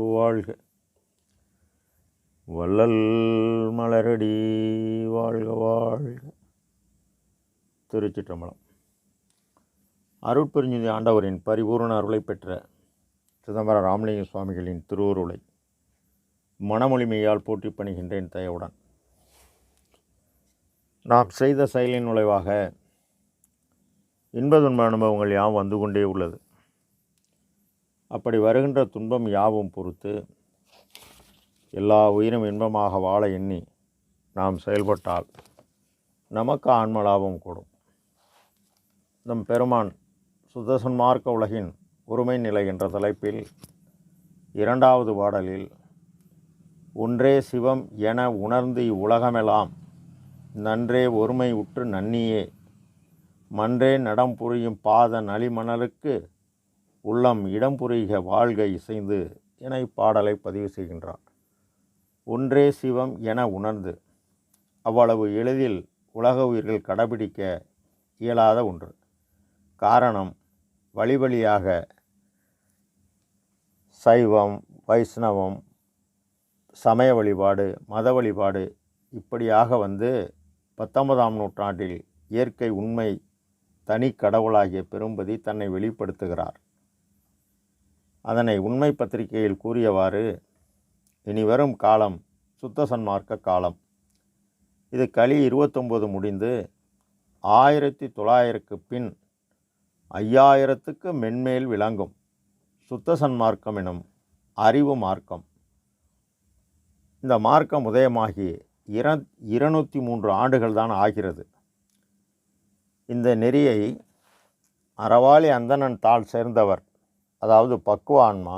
வாழ்க. வள்ளல் மலரடி வாழ்க வாழ்க. திருச்சிற்றம்பலம். அருட்பெருஞ்சுதி ஆண்டவரின் பரிபூரண அருளை பெற்ற சிதம்பரம் ராமலிங்க சுவாமிகளின் திருவுருளை மனமொழிமையால் போற்றி பணிகின்றேன் தயவுடன். நாம் செய்த செயலின் நுழைவாக இன்பதுன்ப அனுபவங்கள் யாம் வந்து கொண்டே உள்ளது. அப்படி வருகின்ற துன்பம் யாவும் பொறுத்து எல்லா உயிரும் இன்பமாக வாழ எண்ணி நாம் செயல்பட்டால் நமக்கு ஆன்ம லாபம் கூடும். நம் பெருமான் சுத்தசன்மார்க்க உலகின் ஒருமை நிலை என்ற தலைப்பில் இரண்டாவது பாடலில் ஒன்றே சிவம் என உணர்ந்து இவ்வுலகமெல்லாம் நன்றே ஒருமை உற்று நன்னியே மன்றே நடம் புரியும் பாத நலிமணலுக்கு உள்ளம் இடம்புரிக வாழ்க இசைந்து என இப்பாடலை பதிவு செய்கின்றார் ஒன்றே சிவம் என உணர்ந்து அவ்வளவு எளிதில் உலக உயிர்கள் கடைபிடிக்க இயலாத ஒன்று. காரணம் வழி வழியாக சைவம் வைஷ்ணவம் சமய வழிபாடு மத வழிபாடு இப்படியாக வந்து பத்தொன்பதாம் நூற்றாண்டில் இயற்கை உண்மை தனி கடவுளாகிய பெரும்பதி தன்னை வெளிப்படுத்துகிறார். அதனை உண்மை பத்திரிகையில் கூறியவாறு இனி வரும் காலம் சுத்த சன்மார்க்க காலம். இது களி இருபத்தொம்போது முடிந்து ஆயிரத்தி தொள்ளாயிரக்கு பின் ஐயாயிரத்துக்கு மென்மேல் விளங்கும் சுத்த சன்மார்க்கம் எனும் அறிவு மார்க்கம். இந்த மார்க்கம் உதயமாகி இர இருநூற்றி மூன்று ஆண்டுகள் தான் ஆகிறது. இந்த நெறியை அறவாளி அந்தணன் தாள் சேர்ந்தவர் அதாவது பக்குவ ஆன்மா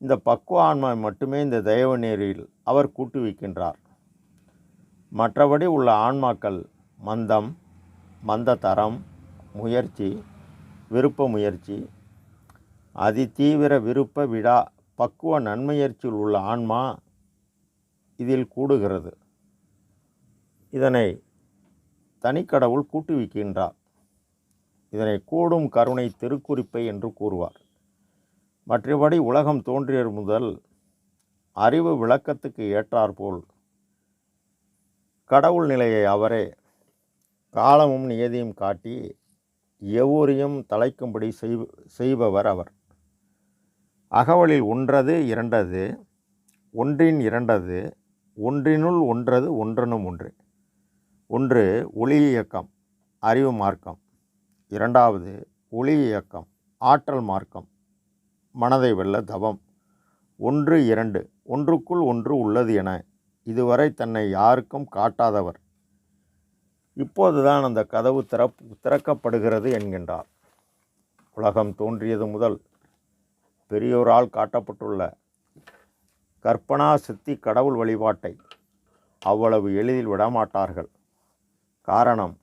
இந்த பக்குவ ஆன்மா மட்டுமே இந்த தெய்வ நேரில் அவர் கூட்டு வைக்கின்றார் மற்றபடி உள்ள ஆன்மாக்கள் மந்தம் மந்த தரம் முயற்சி விருப்ப முயற்சி அதிதீவிர விருப்ப விடா பக்குவ நன்முயற்சியில் உள்ள ஆன்மா இதில் கூடுகிறது. இதனை தனிக்கடவுள் கூட்டுவிக்கின்றார். இதனை கூடும் கருணை திருக்குறிப்பை என்று கூறுவார். மற்றபடி உலகம் தோன்றிய முதல் அறிவு விளக்கத்துக்கு ஏற்றாற்போல் கடவுள் நிலையை அவரே காலமும் நியதியும் காட்டி எவ்வொரையும் தலைக்கும்படி செய் செய்பவர் அவர். அகவலில் ஒன்றது இரண்டது ஒன்றின் இரண்டது ஒன்றினுள் ஒன்றது ஒன்றனும் ஒன்று. ஒன்று ஒளி இயக்கம் அறிவு மார்க்கம். இரண்டாவது ஒளி இயக்கம் ஆற்றல் மார்க்கம் மனதை வெல்ல தவம். ஒன்று இரண்டு ஒன்றுக்குள் ஒன்று உள்ளது என இதுவரை தன்னை யாருக்கும் காட்டாதவர். இப்போதுதான் அந்த கதவு திறப்பு திறக்கப்படுகிறது என்கின்றார். உலகம் தோன்றியது முதல் பெரியோரால் காட்டப்பட்டுள்ள கற்பனா சித்தி கடவுள் வழிபாட்டை அவ்வளவு எளிதில் விடமாட்டார்கள். காரணம்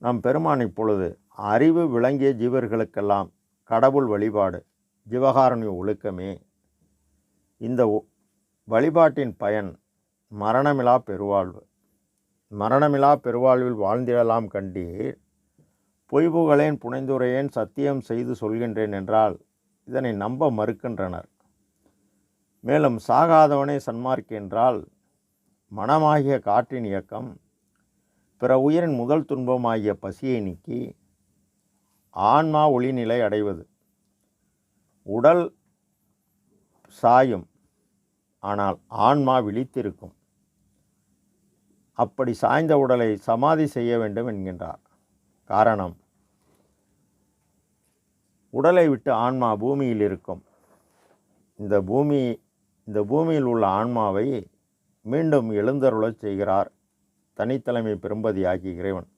நம் பெருமான் இப்பொழுது அறிவு விளங்கிய ஜீவர்களுக்கெல்லாம் கடவுள் வழிபாடு ஜீவகாரண்ய ஒழுக்கமே. இந்த ஒ- வழிபாட்டின் பயன் மரணமிலா பெருவாழ்வு. மரணமிலா பெருவாழ்வில் வாழ்ந்திடலாம் கண்டீர். பொய்புகளேன் புனைந்துரையேன் சத்தியம் செய்து சொல்கின்றேன் என்றால் இதனை நம்ப மறுக்கின்றனர். மேலும் சாகாதவனை சன்மார்க்கென்றால் மனமாகிய காற்றின் இயக்கம் பிற உயிரின் முதல் துன்பமாகிய பசியை நீக்கி ஆன்மா ஒளிநிலை அடைவது. உடல் சாயும் ஆனால் ஆன்மா விழித்திருக்கும். அப்படி சாய்ந்த உடலை சமாதி செய்ய வேண்டும் என்கின்றார். காரணம் உடலை விட்டு ஆன்மா பூமியில் இருக்கும். இந்த பூமி இந்த பூமியில் உள்ள ஆன்மாவை மீண்டும் எழுந்தருளச் செய்கிறார் தனித்தலைமை பெரும்பதியாகி இறைவன்.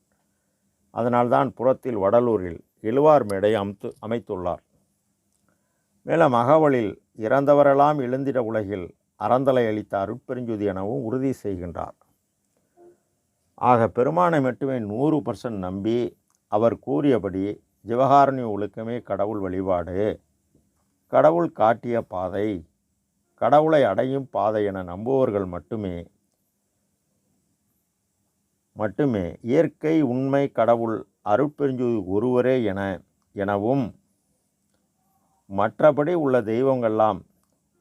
அதனால்தான் புறத்தில் வடலூரில் எழுவார் மேடை அமைத்து அமைத்துள்ளார். மேலும் அகவலில் இறந்தவரெல்லாம் எழுந்திட உலகில் அறந்தலை அளித்த அருட்பெருஞ்சுதி எனவும் உறுதி செய்கின்றார். ஆக பெருமானை மட்டுமே நூறு பர்சன்ட் நம்பி அவர் கூறியபடி ஜிவகாரணி ஒழுக்கமே கடவுள் வழிபாடு கடவுள் காட்டிய பாதை கடவுளை அடையும் பாதை என நம்புவர்கள் மட்டுமே மட்டுமே இயற்கை உண்மை கடவுள் அருட்பெருஞ்சுதி ஒருவரே என எனவும் மற்றபடி உள்ள தெய்வங்கள்லாம்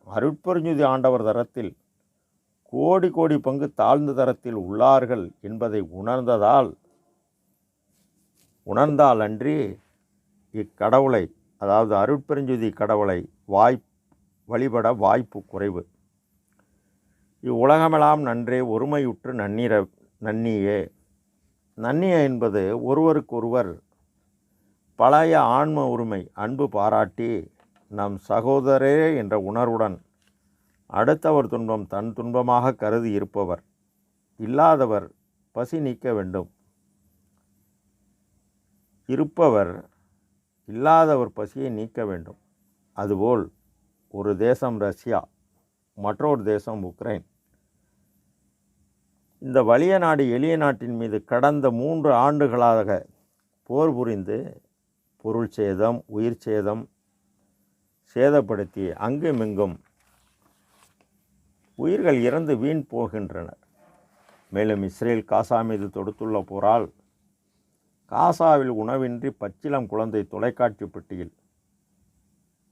அருட்பெருஞ்சுதி ஆண்டவர் தரத்தில் கோடி கோடி பங்கு தாழ்ந்த தரத்தில் உள்ளார்கள் என்பதை உணர்ந்ததால் உணர்ந்தால் அன்றி இக்கடவுளை அதாவது அருட்பெருஞ்சுதி கடவுளை வாய் வழிபட வாய்ப்பு குறைவு. இவ்வுலகமெல்லாம் நன்றே ஒருமையுற்று நன்னீர நன்னியே. நன்னிய என்பது ஒருவருக்கொருவர் பழைய ஆன்ம உரிமை அன்பு பாராட்டி நம் சகோதரே என்ற உணர்வுடன் அடுத்தவர் துன்பம் தன் துன்பமாக கருதி இருப்பவர். இல்லாதவர் பசி நீக்க வேண்டும். இருப்பவர் இல்லாதவர் பசியை நீக்க வேண்டும். அதுபோல் ஒரு தேசம் ரஷ்யா மற்றொரு தேசம் உக்ரைன். இந்த வலிய நாடு எளிய நாட்டின் மீது கடந்த மூன்று ஆண்டுகளாக போர் புரிந்து பொருள் சேதம் உயிர் சேதம் சேதப்படுத்தி அங்குமிங்கும் உயிர்கள் இறந்து வீண் போகின்றனர். மேலும் இஸ்ரேல் காசா மீது தொடுத்துள்ள போரால் காசாவில் உணவின்றி பச்சிலம் குழந்தை தொலைக்காட்சி பெட்டியில்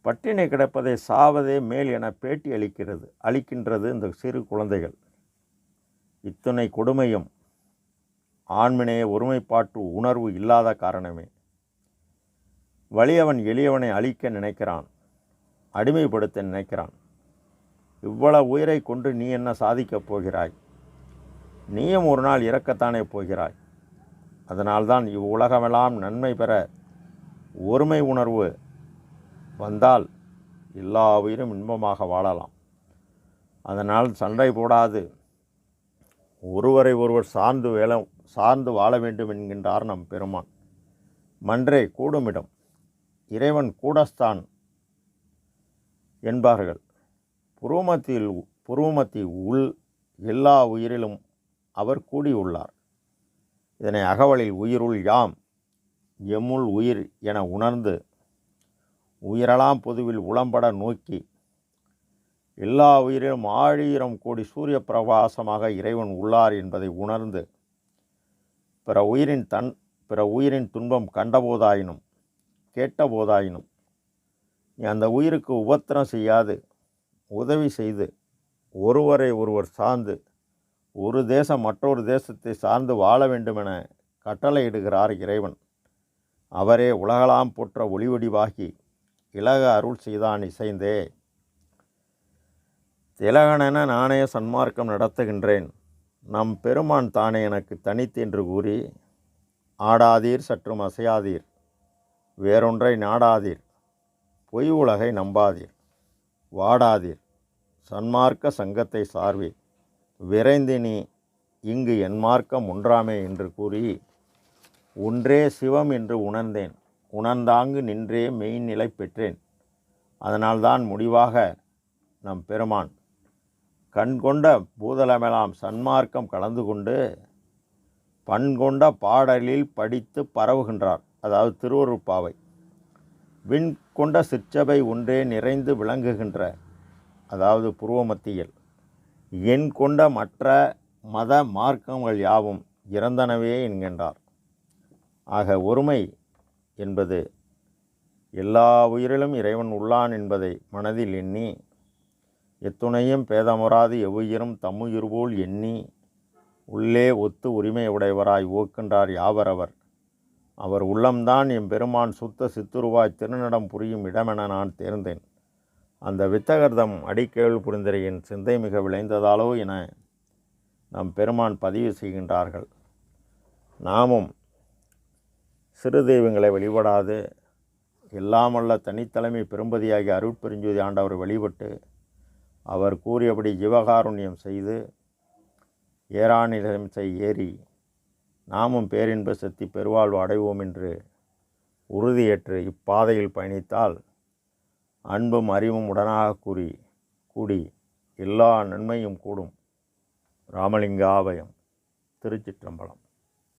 பட்டினி கிடப்பதை சாவதே மேல் என பேட்டி அளிக்கிறது அளிக்கின்றது இந்த சிறு குழந்தைகள். இத்தனை கொடுமையும் ஆண்மினைய ஒருமைப்பாட்டு உணர்வு இல்லாத காரணமே. வலியவன் எளியவனை அழிக்க நினைக்கிறான் அடிமைப்படுத்த நினைக்கிறான். இவ்வளவு உயிரை கொண்டு நீ என்ன சாதிக்கப் போகிறாய்? நீயும் ஒரு நாள் இறக்கத்தானே போகிறாய்? அதனால்தான் இவ்வுலகமெல்லாம் நன்மை பெற ஒருமை உணர்வு வந்தால் எல்லா உயிரும் இன்பமாக வாழலாம். அதனால் சண்டை போடாது. ஒருவரை ஒருவர் சார்ந்து வேல சார்ந்து வாழ வேண்டும் என்கின்றார் நம் பெருமான். மன்றே கூடுமிடம். இறைவன் கூடஸ்தான் என்பார்கள். புருவமத்தியில் புருவமத்தி உள் எல்லா உயிரிலும் அவர் கூடியுள்ளார். இதனை அகவலில் உயிருள் யாம் எம்முள் உயிர் என உணர்ந்து உயிரெல்லாம் பொதுவில் உளம்பட நோக்கி எல்லா உயிரிலும் ஆயிரம் கோடி சூரிய பிரகாசமாக இறைவன் உள்ளார் என்பதை உணர்ந்து பிற உயிரின் தன் பிற உயிரின் துன்பம் கண்டபோதாயினும் கேட்டபோதாயினும் நீ அந்த உயிருக்கு உபத்திரம் செய்யாது உதவி செய்து ஒருவரை ஒருவர் சார்ந்து ஒரு தேசம் மற்றொரு தேசத்தை சார்ந்து வாழ வேண்டுமென கட்டளையிடுகிறார் இறைவன். அவரே உலகலாம் போற்ற ஒளிவடிவாகி இலக அருள் செய்தான் இசைந்தே. திலகனென நானே சன்மார்க்கம் நடத்துகின்றேன். நம் பெருமான் தானே எனக்கு தனித்து என்று கூறி ஆடாதீர் சற்றும் அசையாதீர். வேறொன்றை நாடாதீர். பொய் உலகை நம்பாதீர். வாடாதீர். சன்மார்க்க சங்கத்தை சார்வி. விரைந்து நீ இங்கு என் மார்க்கம் ஒன்றாமே என்று கூறி ஒன்றே சிவம் என்று உணர்ந்தேன். உணர்ந்தாங்கு நின்றே மெய்நிலை பெற்றேன். அதனால்தான் முடிவாக நம் பெருமான் கண்கொண்ட பூதலமெலாம் பூதலமெல்லாம் சன்மார்க்கம் கலந்து கொண்டு பண்கொண்ட பாடலில் படித்து பரவுகின்றார். அதாவது திருவருட்பாவை. விண் கொண்ட சிற்சபை ஒன்றே நிறைந்து விளங்குகின்ற அதாவது புருவமத்தியில். எண் கொண்ட மற்ற மத மார்க்கங்கள் யாவும் இறந்தனவே என்கின்றார். ஆக ஒருமை என்பது எல்லா உயிரிலும் இறைவன் உள்ளான் என்பதை மனதில் எண்ணி எத்துணையும் பேதமுறாது எவ்வுயிரும் தம்முயிர் போல் எண்ணி உள்ளே ஒத்து உரிமை உடையவராய் ஓக்கின்றார் யாவரவர். அவர் உள்ளம்தான் எம் பெருமான் சுத்த சித்துருவாய் திருநடம் புரியும் இடமென நான் தேர்ந்தேன். அந்த வித்தகர்தம் அடிக்கேள் புரிந்திரையின் சிந்தை மிக விளைந்ததாலோ என நம் பெருமான் பதிவு செய்கின்றார்கள். நாமும் சிறு தெய்வங்களை வழிபடாது. எல்லாமல்ல தனித்தலைமை பெரும்பதியாகிய அருட்பெருஞ்சோதி ஆண்டவர் வழிபட்டு அவர் கூறியபடி ஜீவகாருண்யம் செய்து ஏறாநிலம் செய் ஏறி நாமும் பேரின்ப சக்தி பெருவாழ்வு அடைவோம் என்று உறுதியேற்று இப்பாதையில் பயணித்தால் அன்பும் அறிவும் உடனாக கூறி கூடி எல்லா நன்மையும் கூடும். ராமலிங்காவயம் திருச்சிற்றம்பலம்.